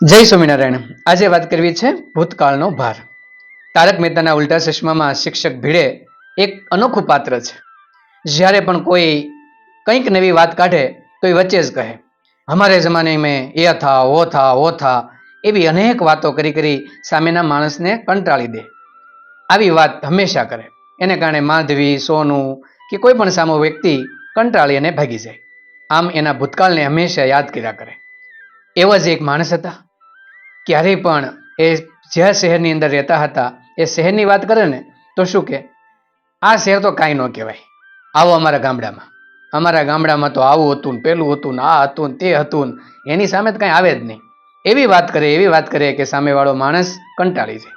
જય સ્વામિનારાયણ. આજે વાત કરવી છે ભૂતકાળનો ભાર. તારક મહેતાના ઉલ્ટા ચશ્મામાં શિક્ષક ભીડે એક અનોખું પાત્ર છે. જ્યારે પણ કોઈ કંઈક નવી વાત કાઢે, તો એ વચ્ચે જ કહે હમારે જમાને મેં એ થા, ઓ થા ઓ થા એવી અનેક વાતો કરી કરી સામેના માણસને કંટાળી દે. આવી વાત હંમેશા કરે. એને કારણે માધવી, સોનું કે કોઈ પણ સામો વ્યક્તિ કંટાળી અને ભાગી જાય. આમ એના ભૂતકાળને હંમેશા યાદ કર્યા કરે. એવા જ એક માણસ હતા. ક્યારેય પણ એ જ્યાં શહેરની અંદર રહેતા હતા, એ શહેરની વાત કરે ને, તો શું કે, આ શહેર તો કાંઈ ન કહેવાય. આવો અમારા ગામડામાં. અમારા ગામડામાં તો આવું હતું ને, પેલું હતું ને, આ હતું ને, તે હતું ને, એની સામે તો કાંઈ આવે જ નહીં. એવી વાત કરે, એવી વાત કરે કે સામેવાળો માણસ કંટાળી જાય.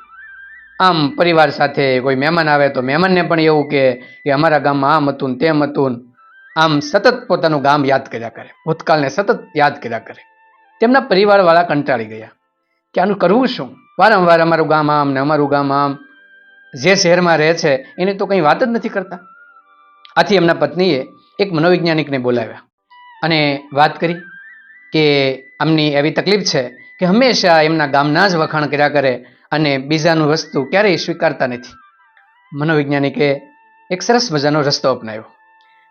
આમ પરિવાર સાથે કોઈ મહેમાન આવે તો મહેમાનને પણ એવું કે કે અમારા ગામમાં આમ હતું ને તેમ હતું આમ સતત પોતાનું ગામ યાદ કર્યા કરે. ભૂતકાળને સતત યાદ કર્યા કરે. તેમના પરિવારવાળા કંટાળી ગયા કે આનું કરવું શું? વારંવાર અમારું ગામ આમ ને અમારું ગામ આમ. જે શહેરમાં રહે છે, એની તો કંઈ વાત જ નથી કરતા. આથી એમના પત્નીએ એક મનોવૈજ્ઞાનિકને બોલાવ્યા અને વાત કરી કે આમની એવી તકલીફ છે કે હંમેશા એમના ગામના જ વખાણ કર્યા કરે અને બીજાનું વસ્તુ ક્યારેય સ્વીકારતા નથી. મનોવૈજ્ઞાનિકે એક સરસ મજાનો રસ્તો અપનાવ્યો.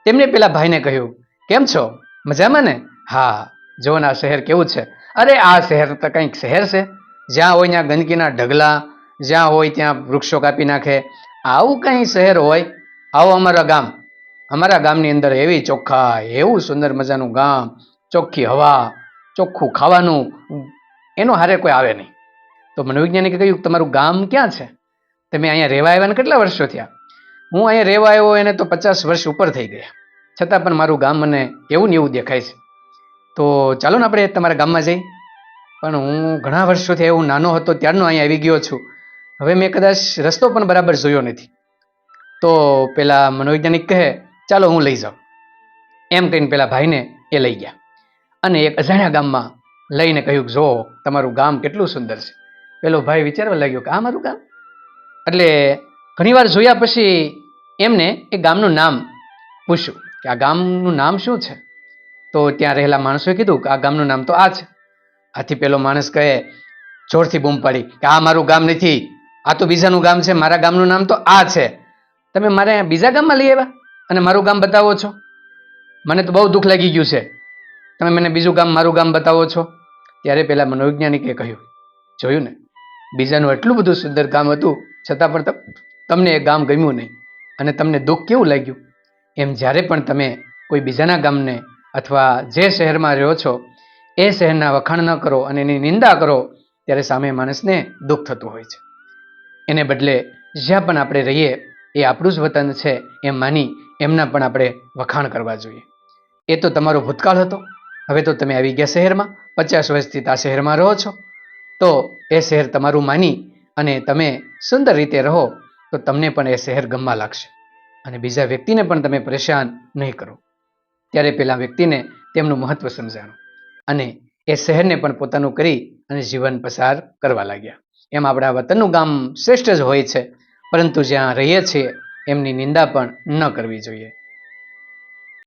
તેમણે પેલા ભાઈને કહ્યું, કેમ છો? મજામાં ને? હા જો ને આ શહેર કેવું છે? અરે, આ શહેર તો કંઈક શહેર છે. જ્યાં હોય ત્યાં ગંદકીના ઢગલા, જ્યાં હોય ત્યાં વૃક્ષો કાપી નાખે. આવું કંઈ શહેર હોય? આવો અમારા ગામ. અમારા ગામની અંદર એવી ચોખ્ખા, એવું સુંદર મજાનું ગામ, ચોખ્ખી હવા, ચોખ્ખું ખાવાનું, એનો હારે કોઈ આવે નહીં. તો મનોવૈજ્ઞાનિકે કહ્યું, તમારું ગામ ક્યાં છે? તમે અહીંયા રહેવા આવ્યા ને કેટલા વર્ષો થયા? હું અહીંયા રહેવા આવ્યો એને તો પચાસ વર્ષ ઉપર થઈ ગયા. છતાં પણ મારું ગામ મને એવું ને એવું દેખાય છે. તો ચાલો ને આપણે તમારા ગામમાં જઈ. પણ હું ઘણા વર્ષોથી હું નાનો હતો, ત્યારનો અહીંયા આવી ગયો છું. હવે મેં કદાચ રસ્તો પણ બરાબર જોયો નથી. તો પેલા મનોવૈજ્ઞાનિક કહે, ચાલો હું લઈ જાઉં. એમ કહીને પેલા ભાઈને એ લઈ ગયા. અને એક અજાણ્યા ગામમાં લઈને કહ્યું, જો, તમારું ગામ કેટલું સુંદર છે. પેલો ભાઈ વિચારવા લાગ્યો કે, આ મારું ગામ? એટલે ઘણીવાર જોયા પછી એમને એ ગામનું નામ પૂછ્યું કે, આ ગામનું નામ શું છે? તો ત્યાં રહેલા માણસોએ કીધું કે આ ગામનું નામ તો આ છે. આથી પેલો માણસ કહે જોરથી બૂમ પાડી કે આ મારું ગામ નથી, આ તો બીજાનું ગામ છે, મારા ગામનું નામ તો આ છે. તમે મારે બીજા ગામમાં લઈ આવ્યા અને મારું ગામ બતાવો છો? મને તો બહુ દુઃખ લાગી ગયું છે. તમે મને બીજું ગામ, મારું ગામ બતાવો છો? ત્યારે પેલા મનોવૈજ્ઞાનિકે કહ્યું, જોયું ને, બીજાનું એટલું બધું સુંદર ગામ હતું, છતાં પણ તમ- તમને એ ગામ ગમ્યું નહીં. અને તમને દુઃખ કેવું લાગ્યું? એમ જ્યારે પણ તમે કોઈ બીજાના ગામને અથવા જે શહેરમાં રહ્યો છો, એ શહેરના વખાણ ન કરો અને એની નિંદા કરો, ત્યારે સામે માણસને દુઃખ થતું હોય છે. એને બદલે જ્યાં પણ આપણે રહીએ, એ આપણું જ વતન છે, એમ માની એમના પણ આપણે વખાણ કરવા જોઈએ. એ તો તમારો ભૂતકાળ હતો. હવે તો તમે આવી ગયા શહેરમાં, પચાસ વર્ષથી આ શહેરમાં રહો છો. તો એ શહેર તમારું માની અને તમે સુંદર રીતે રહો, તો તમને પણ એ શહેર ગમવા લાગશે. અને બીજા વ્યક્તિને પણ તમે પરેશાન નહીં કરો. ત્યારે પેલા વ્યક્તિને તેમનું મહત્વ સમજાણું. અને એ શહેરને પણ પોતાનું કરી અને જીવન પસાર કરવા લાગ્યા. એમ આપણા વતનનું ગામ શ્રેષ્ઠ જ હોય છે, પરંતુ જ્યાં રહીએ છીએ, એમની નિંદા પણ ન કરવી જોઈએ.